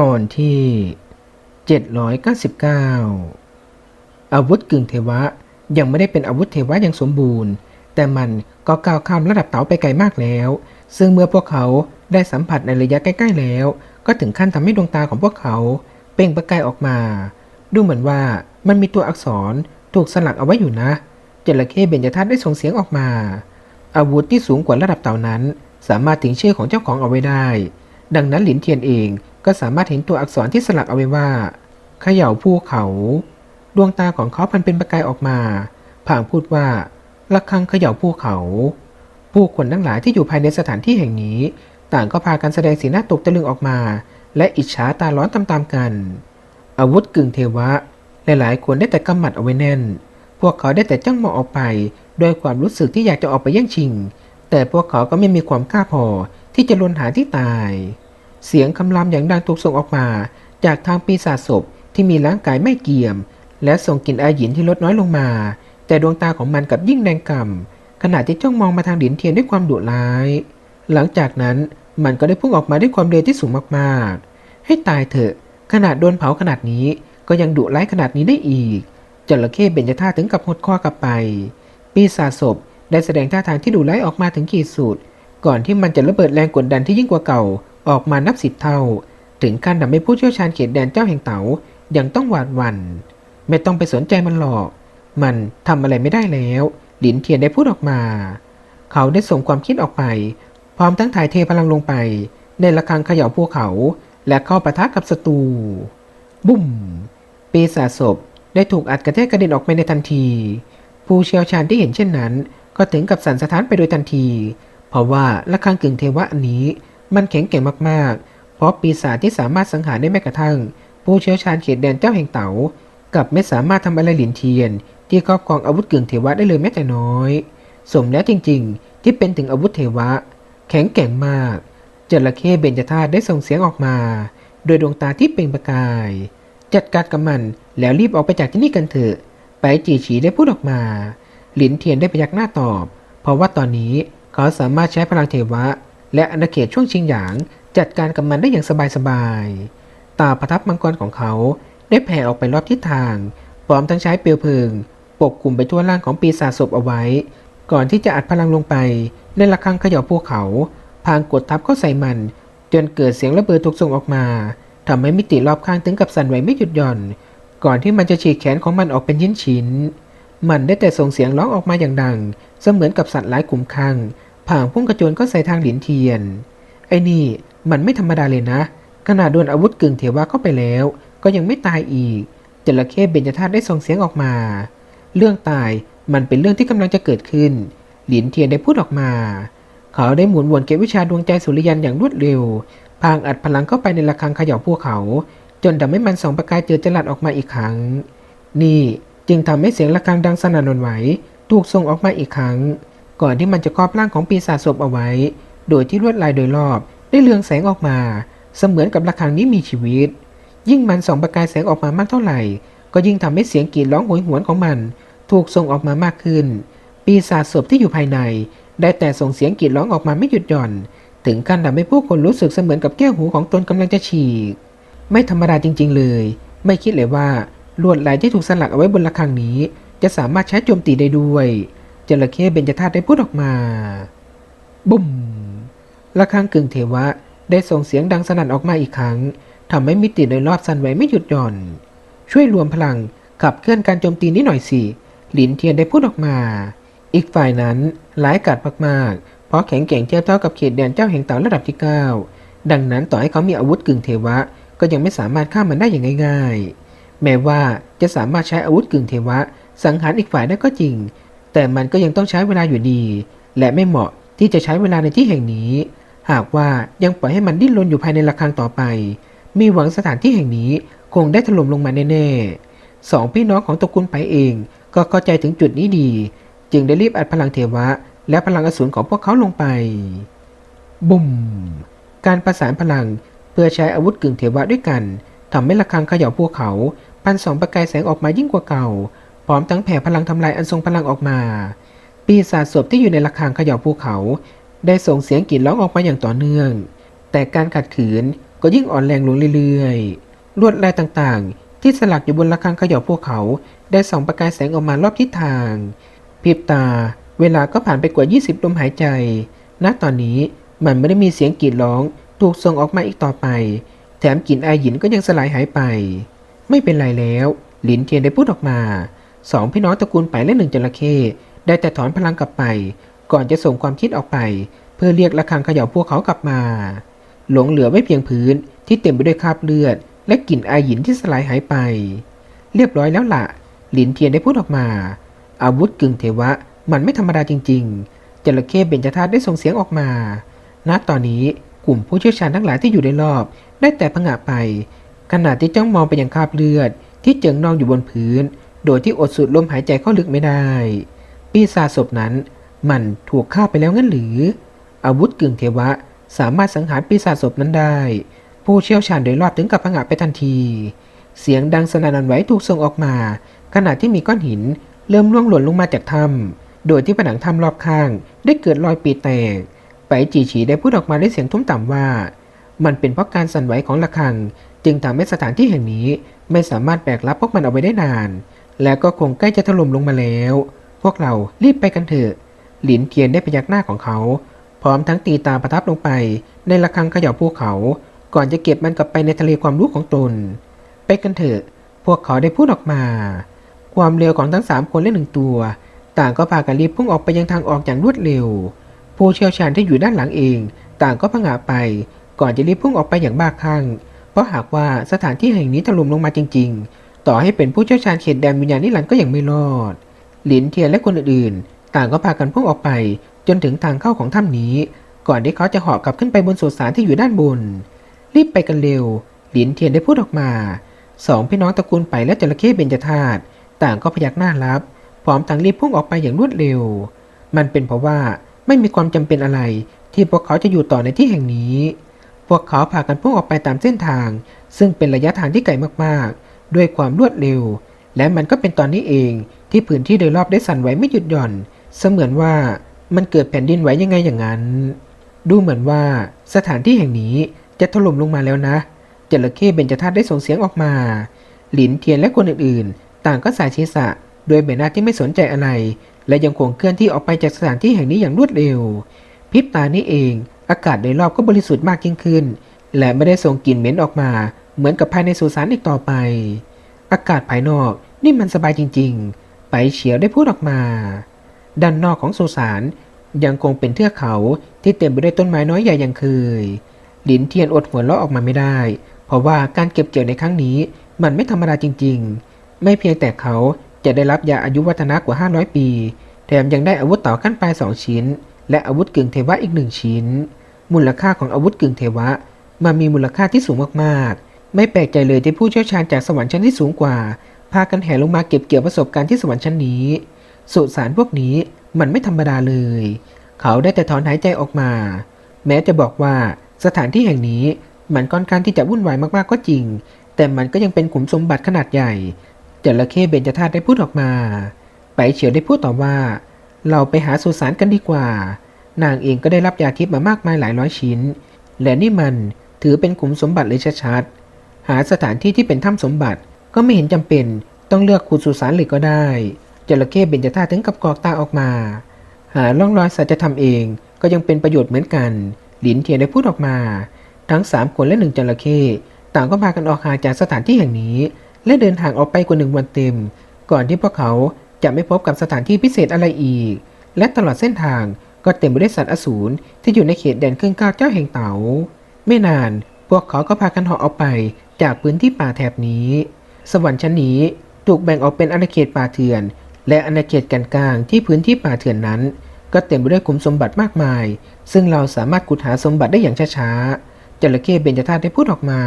ตอนที่ 799 อาวุธกึ่งเทวะยังไม่ได้เป็นอาวุธเทวะอย่างสมบูรณ์ แต่มันก็ก้าวข้ามระดับเต๋าไปไกลมากแล้ว ซึ่งเมื่อพวกเขาได้สัมผัสในระยะใกล้ ๆ แล้ว ก็ถึงขั้นทำให้ดวงตาของพวกเขาเป่งประกายออกมา ดูเหมือนว่ามันมีตัวอักษรถูกสลักเอาไว้อยู่นะจระเข้เบญจทัศน์ได้ส่งเสียงออกมา อาวุธที่สูงกว่าระดับเต่านั้น สามารถถึงชื่อของเจ้าของเอาไว้ได้ ดังนั้นหลินเทียนเอง ก็สามารถเห็นตัวอักษรที่สลักเอาไว้ว่าเขย่าภูเขา ดวงตาของเขาพันเป็นประกายออกมาผางพูดว่าระฆังเขย่าภูเขา ผู้คนทั้งหลายที่อยู่ภายในสถานที่แห่งนี้ ต่างก็พากันแสดงสีหน้าตกตะลึงออกมา และอิจฉาตาร้อนตามๆกัน อาวุธกึ่งเทวะหลายๆคนได้แต่กำหมัดเอาไว้แน่น พวกเขาได้แต่จ้องมองออกไปด้วยความรู้สึกที่อยากจะออกไปแย่งชิง แต่พวกเขาก็ไม่มีความกล้าพอที่จะลนหาที่ตาย เสียงคำรามอย่างดังถูกส่งออกมา จากทางปีศาจศพที่มีร่างกายไม่เกี่ยม และส่งกลิ่นอาหยินที่ลดน้อยลงมา แต่ดวงตาของมันกลับยิ่งแดงก่ำขณะที่จ้องมองมาทางหลินเทียนด้วยความดุร้าย หลังจากนั้นมันก็ได้พุ่งออกมาด้วยความเร็วที่สูงมากๆ ให้ตายเถอะ ขนาดโดนเผาขนาดนี้ก็ยังดุร้ายขนาดนี้ได้อีกจระเข้เบญจธาถึงกับหดคอกลับไป ปีศาจศพได้แสดงท่าทางที่ดุร้ายออกมาถึงขีดสุดก่อนที่มันจะระเบิดแรงกดดันที่ยิ่งกว่าเก่า ออกมานับสิบเท่า ถึงขั้นทำให้ผู้เชี่ยวชาญเขตแดนเจ้าแห่งเต๋ายังต้องหวาดหวัน่นไม่ต้องไปสนใจมันหรอก มันทำอะไรไม่ได้แล้ว หลินเทียนได้พูดออกมา เขาได้ส่งความคิดออกไป พร้อมทั้งถ่ายเทพลังลงไป ในระฆังเขย่าภูเขา และเข้าปะทะกับศัตรู บุ้ม ปีศาจศพได้ถูกอัดกระแทกกระเด็นออกไปในทันที ผู้เชี่ยวชาญที่เห็นเช่นนั้น ก็ถึงกับสั่นสะท้านไปโดยทันที เพราะว่าระฆังกึ่งเทวะอันนี้ มันแข็งแกร่งมากๆ เพราะปีศาจที่สามารถสังหารได้แม้กระทั่ง ผู้เชี่ยวชาญเขตแดนเจ้าแห่งเต๋ากับไม่สามารถทำอะไรหลินเทียน ที่ครอบครองอาวุธกึ่งเทวะได้เลยแม้แต่น้อย สมแล้วจริงๆ ที่เป็นถึงอาวุธเทวะ แข็งแกร่งมากจระเข้เบญจธาตุได้ส่งเสียงออกมา โดยดวงตาที่เปล่งประกาย จัดการกับมันแล้วรีบออกไปจากที่นี่กันเถอะ ไปจีฉีได้พูดออกมา หลินเทียนได้พยักหน้าตอบ เพราะว่าตอนนี้เขาสามารถใช้พลังเทวะ และอาณาเขตช่วงชิงหยาง จัดการกับมันได้อย่างสบายๆ ตาประทับมังกรของเขาได้แผ่ออกไปรอบทิศทาง พร้อมทั้งใช้เปลวเพลิง ปกคลุมไปทั่วร่างของปีศาจศพเอาไว้ ก่อนที่จะอัดพลังลงไปในระฆังขย่าภูเขา พางกดทับเข้าใส่มัน จนเกิดเสียงระเบิดถูกส่งออกมาทำให้มิติรอบข้างถึงกับสั่นไหวไม่หยุดหย่อน ก่อนที่มันจะฉีกแขนของมันออกเป็นชิ้นชิ้นๆมันได้แต่ส่งเสียงร้องออกมาอย่างดัง เสมือนกับสัตว์หลายกลุ่มข้าง ผ่างพุ่งกระโจนก็ใส่ทางหลินเทียน ไอ้นี่มันไม่ธรรมดาเลยนะ ขนาดโดนอาวุธกึ่งเทวะเข้าไปแล้ว ก็ยังไม่ตายอีกจระเข้เบญจธาตุได้ส่งเสียงออกมา เรื่องตายมันเป็นเรื่องที่กำลังจะเกิดขึ้น หลินเทียนได้พูดออกมา เขาได้หมุนวนเก็บวิชาดวงใจสุริยันอย่างรวดเร็ว พางอัดพลังเข้าไปในระฆังเขย่าพวกเขา จนทำให้มันส่องประกายเจือจรัสออกมาอีกครั้ง นี่จึงทำให้เสียงระฆังดังสนั่นหวั่นไหวถูกส่งออกมาอีกครั้ง ก่อนที่มันจะครอบร่างของปีศาจศพเอาไว้ โดยที่ลวดลายโดยรอบได้เรืองแสงออกมา เสมือนกับระฆังนี้มีชีวิต ยิ่งมันส่องประกายแสงออกมามากเท่าไหร่ ก็ยิ่งทำให้เสียงกรีดร้องโหยหวนของมัน ถูกส่งออกมามากขึ้น ปีศาจศพที่อยู่ภายใน ได้แต่ส่งเสียงกรีดร้องออกมาไม่หยุดหย่อน ถึงขั้นทำให้ผู้คนรู้สึกเสมือนกับแก้วหูของตนกำลังจะฉีก ไม่ธรรมดาจริง ๆ เลย ไม่คิดเลยว่าลวดลายที่ถูกสลักเอาไว้บนระฆังนี้ จะสามารถใช้โจมตีได้ด้วย จระเข้เบญจธาตุได้พูดออกมา บุ้มระฆังกึ่งเทวะได้ส่งเสียงดังสนั่นออกมาอีกครั้งทำให้มิติโดยรอบสั่นไหวไม่หยุดหย่อน ช่วยรวมพลังขับเคลื่อนการโจมตีนี้หน่อยสิหลินเทียนได้พูดออกมา อีกฝ่ายนั้นหลายกาดมากๆ เพราะแข็งแกร่งเทียบเท่ากับเขตแดนเจ้าแห่งเต่าระดับที่ 9 ดังนั้นต่อให้เขามีอาวุธกึ่งเทวะ ก็ยังไม่สามารถฆ่ามันได้อย่างง่าย ๆ แม้ว่าจะสามารถใช้อาวุธกึ่งเทวะ สังหารอีกฝ่ายได้ก็จริง แต่มันก็ยังต้องใช้เวลาอยู่ดี และไม่เหมาะที่จะใช้เวลาในที่แห่งนี้ หากว่ายังปล่อยให้มันดิ้นรนอยู่ภายในระฆังต่อไป มีหวังสถานที่แห่งนี้คงได้ถล่มลงมาแน่ๆสองพี่น้องของตระกูลไปเอง ก็เข้าใจถึงจุดนี้ดี จึงได้รีบอัดพลังเทวะ และพลังอสูรของพวกเขาลงไปบุ้มการประสานพลังเพื่อใช้อาวุธกึ่งเทวะด้วยกันทำให้ระฆังเขย่าพวกเขาพันสองประกายแสงออกมายิ่งกว่าเก่า พร้อมทั้งแผ่พลังทำลายอันทรงพลังออกมา ปีศาจศพที่อยู่ในระฆังเขย่าภูเขา ได้ส่งเสียงกรีดร้องออกมาอย่างต่อเนื่อง แต่การขัดขืนก็ยิ่งอ่อนแรงลงเรื่อยๆ ลวดลายต่างๆ ที่สลักอยู่บนระฆังเขย่าพวกเขา ได้ส่องประกายแสงออกมารอบทิศทางพริบตา เวลาก็ผ่านไปกว่า 20 ลมหายใจ ณ ตอนนี้มันไม่ได้มีเสียงกรีดร้อง ถูกส่งออกมาอีกต่อไป แถมกลิ่นอายหินก็ยังสลายหายไป ไม่เป็นไรแล้ว หลินเทียนได้พูดออกมา สองพี่น้องตระกูลไปและหนึ่งจระเข้ได้แต่ถอนพลังกลับไป ก่อนจะส่งความคิดออกไป เพื่อเรียกระฆังเขย่าพวกเขากลับมา หลงเหลือไว้เพียงพื้นที่เต็มไปด้วยคราบเลือด และกลิ่นอายหยินที่สลายหายไป เรียบร้อยแล้วละ่ะ หลินเทียนได้พูดออกมา อาวุธกึ่งเทวะ มันไม่ธรรมดาจริง ๆจระเข้เบญจธาตุได้ส่งเสียงออกมา ณตอนนี้กลุ่มผู้เชี่ยวชาญทั้งหลายที่อยู่ในรอบ ได้แต่ผงะไปขณะที่จ้องมองไปยังคราบเลือด ที่เจิงนองอยู่บนพื้น โดยที่อดสูดลมหายใจเข้าลึกไม่ได้ ปีศาจศพนั้นมันถูกฆ่าไปแล้วงั้นหรือ อาวุธกึ่งเทวะสามารถสังหารปีศาจศพนั้นได้ ผู้เชี่ยวชาญโดยรอบถึงกับผงะไปทันที เสียงดังสนั่นันไหวถูกส่งออกมา ขณะที่มีก้อนหิน เริ่มร่วงหล่นลงมาจากถ้ำโดยที่ผนังถ้ำรอบข้าง ได้เกิดรอยปีแตก ไปจีฉีได้พูดออกมาด้วยเสียงทุ้มต่ำว่า มันเป็นเพราะการสั่นไหวของระฆัง จึงทำให้สถานที่แห่งนี้ไม่สามารถแบกรับพวกมันเอาไว้ได้นาน และก็คงใกล้จะถล่มลงมาแล้ว พวกเรารีบไปกันเถอะ หลินเทียนได้พยักหน้าของเขา พร้อมทั้งตีตาประทับลงไป ในระฆังเขย่าภูเขา ก่อนจะเก็บมันกลับไปในทะเลความรู้ของตน ไปกันเถอะ พวกเขาได้พูดออกมา ความเร็วของทั้งสามคนและหนึ่งตัว ต่างก็พากันรีบพุ่งออกไปยังทางออกอย่างรวดเร็ว ผู้เชี่ยวชาญที่อยู่ด้านหลังเอง ต่างก็ผงาไป ก่อนจะรีบพุ่งออกไปอย่างบ้าคลั่ง เพราะหากว่าสถานที่แห่งนี้ถล่มลงมาจริง ๆ ต่อให้เป็นผู้เชี่ยวชาญเขตแดนวิญญาณนิรันดร์ก็ยังไม่รอด หลินเทียนและคนอื่นๆ ต่างก็พากันพุ่งออกไป จนถึงทางเข้าของถ้ำนี้ ก่อนที่เขาจะเหาะกลับขึ้นไปบนสุสานที่อยู่ด้านบน รีบไปกันเร็ว หลินเทียนได้พูดออกมาสองพี่น้องตระกูลไปและจระเข้เบญจธาตุต่างก็พยักหน้ารับ พร้อมทั้งรีบพุ่งออกไปอย่างรวดเร็ว มันเป็นเพราะว่าไม่มีความจำเป็นอะไร ที่พวกเขาจะอยู่ต่อในที่แห่งนี้ พวกเขาพากันพุ่งออกไปตามเส้นทาง ซึ่งเป็นระยะทางที่ไกลมากๆ ด้วยความรวดเร็ว และมันก็เป็นตอนนี้เองที่พื้นที่โดยรอบได้สั่นไหวไม่หยุดหย่อน เสมือนว่ามันเกิดแผ่นดินไหวยังไงอย่างนั้น ดูเหมือนว่าสถานที่แห่งนี้จะถล่มลงมาแล้วนะจระเข้เบญจธาตุได้ส่งเสียงออกมา หลินเทียนและคนอื่นๆ ต่างก็สายศีรษะโดยใบหน้าที่ไม่สนใจอะไร และยังคงเคลื่อนที่ออกไปจากสถานที่แห่งนี้อย่างรวดเร็วพริบตานี้เอง อากาศโดยรอบก็บริสุทธิ์มากยิ่งขึ้น และไม่ได้ส่งกลิ่นเหม็นออกมา เหมือนกับภายในสุสานอีกต่อไป อากาศภายนอกนี่มันสบายจริง ๆ ไปเฉียวได้พูดออกมา ด้านนอกของสุสานยังคงเป็นเทือกเขาที่เต็มไปด้วยต้นไม้น้อยใหญ่อย่างเคย หลินเทียนอดหัวเราะออกมาไม่ได้ เพราะว่าการเก็บเกี่ยวในครั้งนี้มันไม่ธรรมดาจริง ๆ ไม่เพียงแต่เขาจะได้รับยาอายุวัฒนะกว่า 500 ปี แถมยังได้อาวุธต่อขั้นปลายสองชิ้น และอาวุธกึ่งเทวะอีกหนึ่งชิ้น มูลค่าของอาวุธกึ่งเทวะ มันมีมูลค่าที่สูงมากๆ ไม่แปลกใจเลยที่ผู้เชี่ยวชาญจากสวรรค์ชั้นที่สูงกว่า พากันแห่ลงมาเก็บเกี่ยวประสบการณ์ที่สวรรค์ชั้นนี้สุสานพวกนี้มันไม่ธรรมดาเลย เขาได้แต่ถอนหายใจออกมา แม้จะบอกว่าสถานที่แห่งนี้มันค่อนข้างที่จะวุ่นวายมากๆก็จริง แต่มันก็ยังเป็นขุมสมบัติขนาดใหญ่จระเข้เบญจธาตุได้พูดออกมา ไปเฉียวได้พูดต่อว่า เราไปหาสุสานกันดีกว่า นางเองก็ได้รับยาทิพย์มามากมายหลายร้อยชิ้น และนี่มันถือเป็นขุมสมบัติเลยชัดๆ หาสถานที่ที่เป็นถ้ำสมบัติ ก็ไม่เห็นจำเป็นต้องเลือกขุดสุสานเลยก็ได้จระเข้เบญจธาตุถึงกับกอกตาออกมา หาร่องรอยสัจธรรมเองก็ยังเป็นประโยชน์เหมือนกัน หลินเทียนได้พูดออกมา ทั้งสามคนและหนึ่งจระเข้ต่างก็พากันออกหาจากสถานที่แห่งนี้ และเดินทางออกไปกว่าหนึ่งวันเต็ม ก่อนที่พวกเขาจะไม่พบกับสถานที่พิเศษอะไรอีก และตลอดเส้นทางก็เต็มไปด้วยสัตว์อสูรที่อยู่ในเขตแดนเครื่องก้าวเจ้าแห่งเต๋า ไม่นานพวกเขาก็พากันหาะออกไป จากพื้นที่ป่าแถบนี้ สวรรค์ชั้นนี้ถูกแบ่งออกเป็นอาณาเขตป่าเถื่อน และอาณาเขตกันกลางที่พื้นที่ป่าเถื่อนนั้น ก็เต็มไปด้วยขุมสมบัติมากมาย ซึ่งเราสามารถขุดหาสมบัติได้อย่างช้าๆจระเข้เบญจธาตุได้พูดออกมา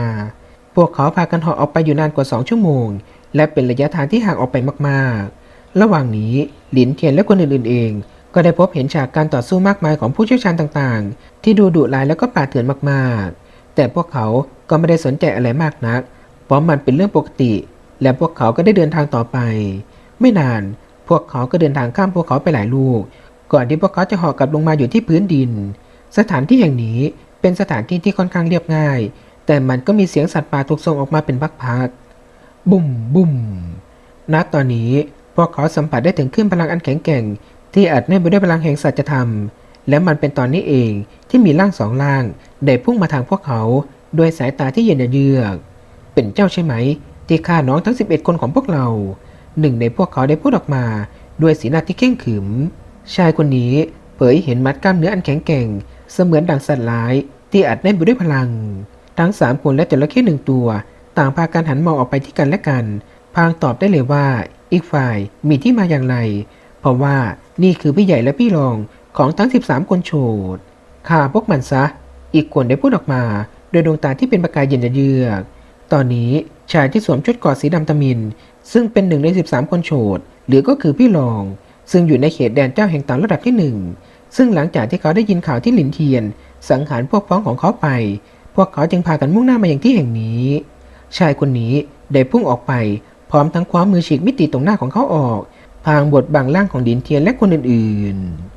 พวกเขาพากันเหาะออกไปอยู่นานกว่าสองชั่วโมง และเป็นระยะทางที่ห่างออกไปมากๆ ระหว่างนี้หลินเทียนและคนอื่นๆเองก็ได้พบเห็นฉากการต่อสู้มากมายของผู้เชี่ยวชาญต่างๆ ที่ดูดุร้ายแล้วก็ป่าเถื่อนมากๆ แต่พวกเขาก็ไม่ได้สนใจอะไรมากนัก เพราะมันเป็นเรื่องปกติ และพวกเขาก็ได้เดินทางต่อไป ไม่นาน พวกเขาก็เดินทางข้ามภูเขาไปหลายลูก ก่อนที่พวกเขาจะเหาะกลับลงมาอยู่ที่พื้นดิน สถานที่แห่งนี้เป็นสถานที่ที่ค่อนข้างเรียบง่าย แต่มันก็มีเสียงสัตว์ป่าถูกส่งออกมาเป็นพักๆบุ่มบุ่มณตอนนี้พวกเขาสัมผัสได้ถึงคลื่นพลังอันแข็งแกร่ง ที่อัดแน่นไปด้วยพลังแห่งสัจธรรม และมันเป็นตอนนี้เองที่มีร่างสองร่าง ได้พุ่งมาทางพวกเขาด้วยสายตาที่เย็นเยือก เป็นเจ้าใช่ไหม ที่ฆ่าน้องทั้ง 11 คนของพวกเรา หนึ่งในพวกเขาได้พูดออกมาด้วยสีหน้าที่เข่งขึม ชายคนนี้เผยเห็นมัดกล้ามเนื้ออันแข็งแกร่ง เสมือนดังสัตว์ร้ายที่อัดแน่นไปด้วยพลัง ทั้งสามคนและจระเข้หนึ่งตัว ต่างพากันหันมองออกไปที่กันและกัน พางตอบได้เลยว่าอีกฝ่ายมีที่มาอย่างไร เพราะว่านี่คือพี่ใหญ่และพี่รองของทั้ง 13 คนโฉดฆ่าพวกมันซะ อีกคนได้พูดออกมาโดยดวงตาที่เป็นประกายเย็นเยือกตอนนี้ชายที่สวมชุดกอดสีดำตะมิน ซึ่งเป็นหนึ่งใน 13 คนโฉดหรือก็คือพี่รอง ซึ่งอยู่ในเขตแดนเจ้าแห่งต่าระดับที่หนึ่งซึ่งหลังจากที่เขาได้ยินข่าวที่หลินเทียน สังหารพวกพ้องของเขาไป พวกเขาจึงพากันมุ่งหน้ามาอย่างที่แห่งนี้ ชายคนนี้ได้พุ่งออกไป พร้อมทั้งคว้ามือฉีกมิติตรงหน้าของเขาออก พางบดบังร่างของดินเทียนและคนอื่นๆ